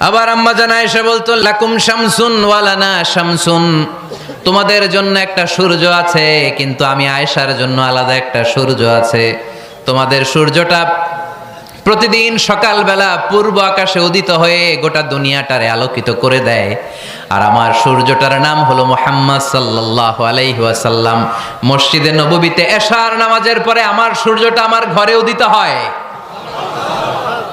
আবার আম্মা জানা এসে বলতো, লাকুম শামসুন ওয়ালানা শামসুন। তোমাদের জন্য একটা সূর্য আছে, কিন্তু আমি আয়েশার জন্য আলাদা একটা সূর্য আছে। তোমাদের সূর্যটা প্রতিদিন সকালবেলা পূর্ব আকাশে উদিত হয়ে গোটা দুনিয়াটারে আলোকিত করে দেয়। আর আমার সূর্যটার নাম হলো মোহাম্মদ সাল্লাহ আলাইহি ওয়াসাল্লাম। মসজিদে নববীতে এশার নামাজের পরে আমার সূর্যটা আমার ঘরে উদিত হয়।